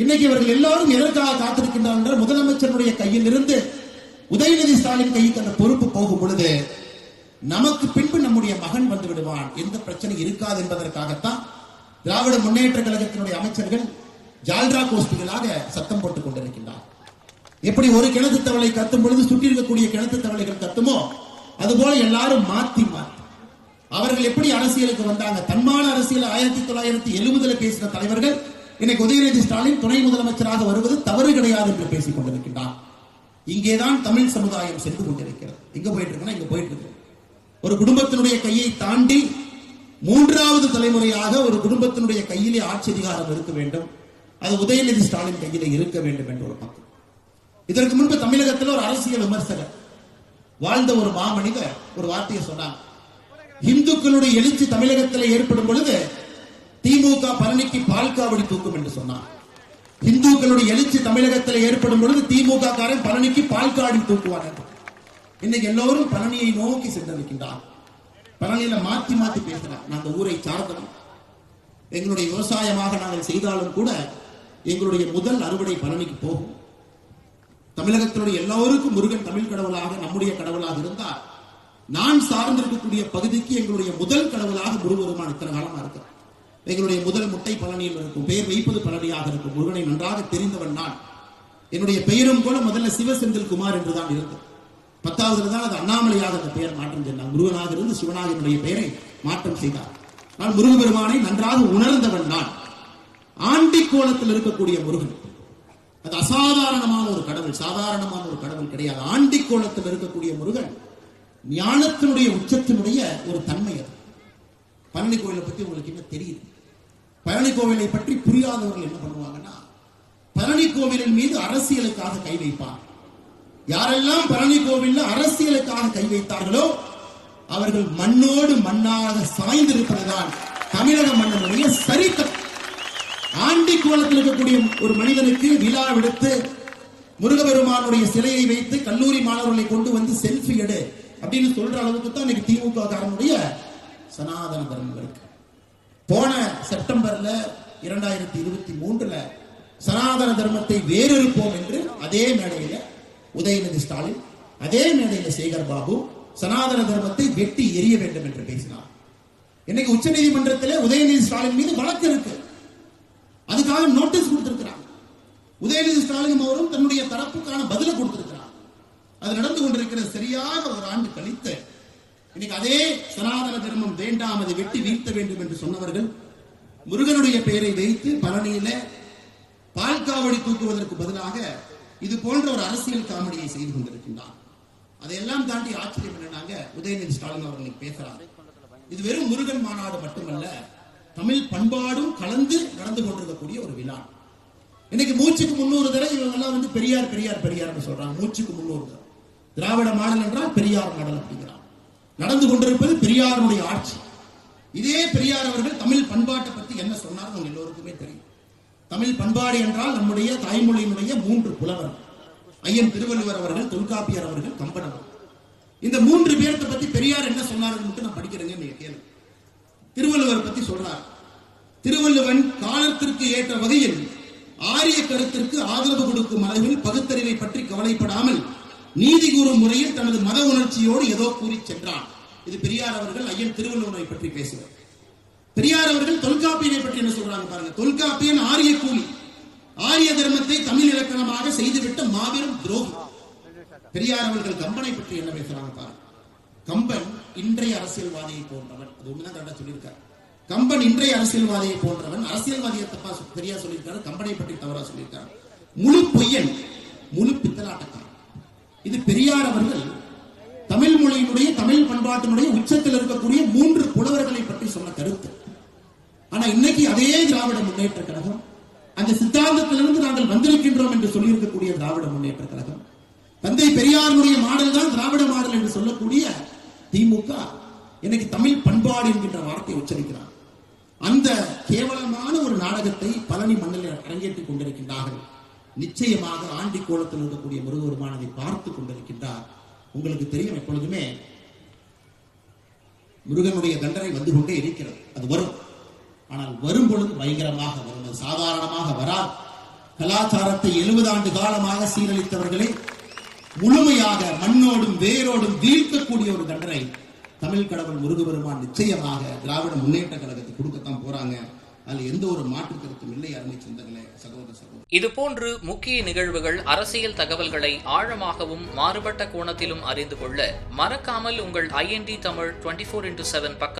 இன்னைக்கு இவர்கள் எல்லாரும் எதற்காக காத்திருக்கின்றார்கள்? முதலமைச்சருடைய கையில் இருந்து உதயநிதி ஸ்டாலின் கைக்கு அந்த பொறுப்பு போகும் பொழுது நமக்கு பின்பு நம்முடைய மகன் வந்து விடுவான். எந்த பிரச்சனை இருக்காது என்பதற்காகத்தான் திராவிட முன்னேற்ற கழகத்தினுடைய அமைச்சர்கள் ஜால்ரா கோஷ்டிகளாக சத்தம் போட்டுக் கொண்டிருக்கின்றார். எப்படி ஒரு கிணத்து தவளை கத்தும் பொழுது சுற்றி இருக்கக்கூடிய கிணத்து தவளைகள் கத்துமோ? அதுபோல எல்லாரும் மாத்தி மாத்தி. அவர்கள் எப்படி அரசியலுக்கு வந்தாங்க? தன்மான அரசியல் ஆயிரத்தி தொள்ளாயிரத்தி எழுபதுல பேசின தலைவர்கள் இன்னைக்கு உதயநிதி ஸ்டாலின் துணை முதலமைச்சராக வருவது தவறு கிடையாது என்று பேசிக் கொண்டிருக்கின்றார். இங்கேதான் தமிழ் சமுதாயம் சென்று கொண்டிருக்கிறது. எங்க போயிட்டு இருக்குன்னா இங்க போயிட்டு இருக்கு ஒரு குடும்பத்தினுடைய கையை தாண்டி மூன்றாவது தலைமுறையாக ஒரு குடும்பத்தினுடைய கையிலே ஆட்சி அதிகாரம் இருக்க வேண்டும். அது உதயநிதி ஸ்டாலின் கையிலே இருக்க வேண்டும் என்ற ஒரு பக்கம். இதற்கு முன்பு தமிழகத்தில் ஒரு அரசியல் விமர்சகர் வாழ்ந்த ஒரு மாமனிதர் ஒரு வார்த்தையை சொன்னார். இந்துக்களுடைய எழுச்சி தமிழகத்தில் ஏற்படும் பொழுது திமுக பழனிக்கு பால்காவடி தூக்கும் என்று சொன்னார். இந்துக்களுடைய எழுச்சி தமிழகத்தில் ஏற்படும் பொழுது திமுக காரன் பழனிக்கு பால்காடி தூக்குவார் இன்னைக்கு எல்லோரும் பழனியை நோக்கி சென்றிருக்கின்றார் பழனியில மாத்தி மாத்தி பேசலாம் நாங்கள் ஊரை சார்ந்தோம் எங்களுடைய விவசாயமாக நாங்கள் செய்தாலும் கூட எங்களுடைய முதல் அறுவடை பழனிக்கு போகும். தமிழகத்தினுடைய எல்லோருக்கும் முருகன் தமிழ் கடவுளாக நம்முடைய கடவுளாக இருந்தால் நான் சார்ந்திருக்கக்கூடிய பகுதிக்கு எங்களுடைய முதல் கடவுளாக முருகருமான் இத்தனை காலமா இருக்கிறார் எங்களுடைய முதல் முட்டை பழனியில் இருக்கும் பெயர் வைப்பது பழனியாக இருக்கும். முருகனை நன்றாக தெரிந்தவன் நான். என்னுடைய பெயரும் கூட முதல்ல சிவசெந்தில் குமார் என்றுதான் இருந்தது பத்தாவதுல தான் அது அண்ணாமலையாக அந்த பெயர் மாற்றம் செய்தார் முருகனாக இருந்து சிவனாக என்னுடைய பெயரை மாற்றம் செய்தார். நான் முருகபெருமானை நன்றாக உணர்ந்தவன் நான். ஆண்டி கோலத்தில் இருக்கக்கூடிய முருகன். அது அசாதாரணமான ஒரு கடவுள் சாதாரணமான ஒரு கடவுள் கிடையாது. ஆண்டி கோலத்தில் இருக்கக்கூடிய முருகன் ஞானத்தினுடைய உச்சத்தினுடைய ஒரு தன்மை அது. பழனி கோயிலை பத்தி உங்களுக்கு என்ன தெரியுது. பழனி கோவிலை பற்றி புரியாதவர்கள் என்ன பண்ணுவாங்கன்னா பழனி கோவிலின் மீது அரசியலுக்காக கை வைப்பார் யாரெல்லாம் பழனி கோவில்ல அரசியலுக்காக கை வைத்தார்களோ அவர்கள் மண்ணோடு மண்ணாக சாய்ந்திருப்பதுதான் தமிழக மன்னனுடைய சரித்திரம் ஆண்டி கோலத்தில் இருக்கக்கூடிய ஒரு மனிதனுக்கு விழா விடுத்து முருகபெருமானுடைய சிலையை வைத்து கல்லூரி மாணவர்களை கொண்டு வந்து செல்ஃபி எடு அப்படின்னு சொல்ற அளவுக்கு தான் இன்னைக்கு திமுக காரனுடைய சனாதன தர்மம் இருக்கு. போன செப்டம்பர்ல இரண்டாயிரத்தி இருபத்தி மூன்றுல சனாதன தர்மத்தை வேறறுப்போம் என்று அதே மேடையில உதயநிதி ஸ்டாலின் அதே மேடையில சேகர் பாபு சனாதன தர்மத்தை வெட்டி எரிய வேண்டும் என்று பேசினார். இன்னைக்கு உச்ச நீதிமன்றத்திலே உதயநிதி ஸ்டாலின் மீது வழக்கு இருக்கு. அதுக்காக நோட்டீஸ் கொடுத்திருக்கிறாங்க. உதயநிதி ஸ்டாலின் அவரும் தன்னுடைய தரப்புக்கான பதில கொடுத்திருக்கிறார். அது நடந்து கொண்டிருக்கிற சரியாக ஒரு ஆண்டு கழித்து இன்னைக்கு அதே சனாதன தர்மம் வேண்டாம் அதை வெட்டி வீழ்த்த வேண்டும் என்று சொன்னவர்கள் முருகனுடைய பெயரை வைத்து பழனியில பால் காவடி தூக்குவதற்கு பதிலாக இது போன்ற ஒரு அரசியல் காமெடியை செய்து கொண்டிருக்கின்றார். அதையெல்லாம் தாண்டி ஆச்சரியம் என்னன்னாங்க உதயநிதி ஸ்டாலின் அவர்கள் பேசுறாரு. இது வெறும் முருகன் மாநாடு மட்டுமல்ல தமிழ் பண்பாடும் கலந்து நடந்து கொண்டிருக்கக்கூடிய ஒரு விழா. இன்னைக்கு மூச்சுக்கு முன்னூறு தடவை இவங்க எல்லாம் வந்து பெரியார் பெரியார் பெரியார்னு சொல்றாங்க. மூச்சுக்கு முன்னூறு தடவை. திராவிட மாடல் என்றால் பெரியார் மாடல் அப்படிங்கிறான் நடந்து கொண்டிருப்பது பெரியாருடைய ஆட்சி. இதே பெரியார் அவர்கள் தமிழ் பண்பாட்டை பத்தி என்ன சொன்னார் உங்க எல்லோருக்குமே தெரியும். தமிழ் பண்பாடு என்றால் நம்முடைய தாய்மொழியினுடைய மூன்று புலவர். ஐயன் திருவள்ளுவர் அவர்கள் தொல்காப்பியர் அவர்கள் கம்பனவர் இந்த மூன்று பேர்த்த பத்தி பெரியார் என்ன சொன்னார் மட்டும் நான் படிக்கிறேங்க நீங்க திருவள்ளுவர் பத்தி சொல்றார். திருவள்ளுவன் காலத்திற்கு ஏற்ற வகையில் ஆரிய கருத்திற்கு ஆதரவு கொடுக்கும் அளவில் பகுத்தறிவை பற்றி கவலைப்படாமல் நீதி கூறும் முறையில் தனது மத உணர்ச்சியோடு ஏதோ கூறி சென்றான் இது பெரியார் அவர்கள் ஐயன் திருவள்ளுவரை பற்றி பேசுவார். பெரியார் அவர்கள் தொல்காப்பியனை பற்றி என்ன சொல்றாங்க பாருங்க. தொல்காப்பியன் ஆரிய கூலி. ஆரிய தர்மத்தை தமிழ் இலக்கணமாக செய்துவிட்ட மாபெரும் துரோகி. பெரியார் அவர்கள் கம்பனை பற்றி என்ன பேசுறாங்க பாருங்க. கம்பன் இன்றைய அரசியல்வாதியை போன்றவன். அது உண்மைதான் கரெக்டா சொல்லியிருக்காரு. கம்பன் இன்றைய அரசியல்வாதியை போன்றவன். அரசியல்வாதியை தப்பா பெரியார் சொல்லியிருக்காரு. கம்பனை பற்றி தவறா சொல்லியிருக்காரு. முழு பொய்யன் முழு பித்தலாட்டக்காரன். இது பெரியார் அவர்கள் தமிழ் மொழியினுடைய தமிழ் பண்பாட்டினுடைய உச்சத்தில் இருக்கக்கூடிய மூன்று புலவர்களை பற்றி சொன்ன கருத்து. ஆனா இன்னைக்கு அதே திராவிட முன்னேற்ற கழகம் அந்த சித்தாந்தத்திலிருந்து நாங்கள் வந்திருக்கின்றோம் என்று சொல்லியிருக்கக்கூடிய திராவிட முன்னேற்ற கழகம் தந்தை பெரியாருடைய மாடல் தான் திராவிட மாடல் என்று சொல்லக்கூடிய திமுக இன்னைக்கு தமிழ் பண்பாடு என்கின்ற வார்த்தையை உச்சரிக்கிறார். அந்த கேவலமான ஒரு நாடகத்தை பழனி மண்ணில் அரங்கேற்றிக் கொண்டிருக்கின்றார்கள். நிச்சயமாக ஆண்டி கோலத்தில் இருக்கக்கூடிய முருகருமானதை பார்த்து கொண்டிருக்கின்றார். உங்களுக்கு தெரியும் எப்பொழுதுமே முருகனுடைய தண்டனை வந்து கொண்டே இருக்கிறது. அது வரும். ஆனால் வரும் பொழுது பயங்கரமாக வரும். அது சாதாரணமாக வராது. கலாச்சாரத்தை எழுபது ஆண்டு காலமாக சீரழித்தவர்களை முழுமையாக மண்ணோடும் வேரோடும் வீழ்த்தக்கூடிய ஒரு தண்டனை தமிழ் கடவுள் முருகபெருமான் நிச்சயமாக திராவிட முன்னேற்ற கழகத்துக்கு கொடுக்கத்தான் போறாங்க. அதில் எந்த ஒரு மாற்று கருத்தும் இல்லை அருமை சொந்தங்களே சகோதர சகோதரி. இதுபோன்று முக்கிய நிகழ்வுகள் அரசியல் தகவல்களை ஆழமாகவும் மாறுபட்ட கோணத்திலும் அறிந்து கொள்ள மறக்காமல் உங்கள் IND Tamil twenty four into seven பக்க